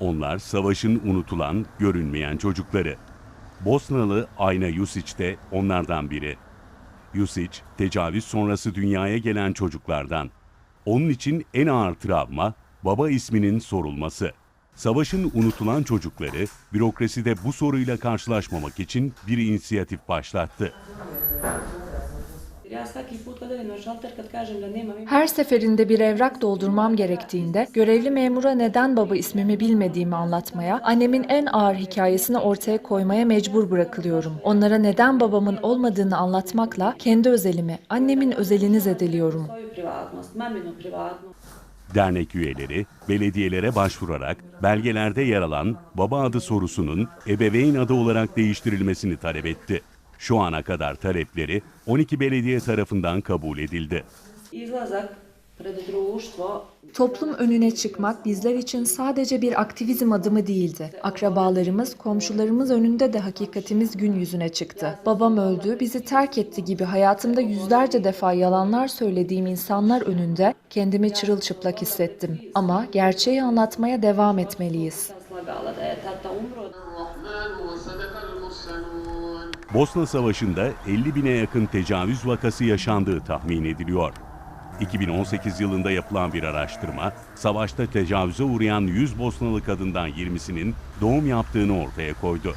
Onlar savaşın unutulan, görünmeyen çocukları. Bosnalı Ayna Yusic de onlardan biri. Yusic, tecavüz sonrası dünyaya gelen çocuklardan. Onun için en ağır travma baba isminin sorulması. Savaşın unutulan çocukları bürokraside bu soruyla karşılaşmamak için bir inisiyatif başlattı. Her seferinde bir evrak doldurmam gerektiğinde görevli memura neden baba ismimi bilmediğimi anlatmaya, annemin en ağır hikayesini ortaya koymaya mecbur bırakılıyorum. Onlara neden babamın olmadığını anlatmakla kendi özelimi, annemin özelini zedeliyorum. Dernek üyeleri belediyelere başvurarak belgelerde yer alan baba adı sorusunun ebeveyn adı olarak değiştirilmesini talep etti. Şu ana kadar talepleri 12 belediye tarafından kabul edildi. Toplum önüne çıkmak bizler için sadece bir aktivizm adımı değildi. Akrabalarımız, komşularımız önünde de hakikatimiz gün yüzüne çıktı. Babam öldü, bizi terk etti gibi hayatımda yüzlerce defa yalanlar söylediğim insanlar önünde kendimi çırılçıplak hissettim. Ama gerçeği anlatmaya devam etmeliyiz. Bosna Savaşı'nda 50 bine yakın tecavüz vakası yaşandığı tahmin ediliyor. 2018 yılında yapılan bir araştırma, savaşta tecavüze uğrayan 100 Bosnalı kadından 20'sinin doğum yaptığını ortaya koydu.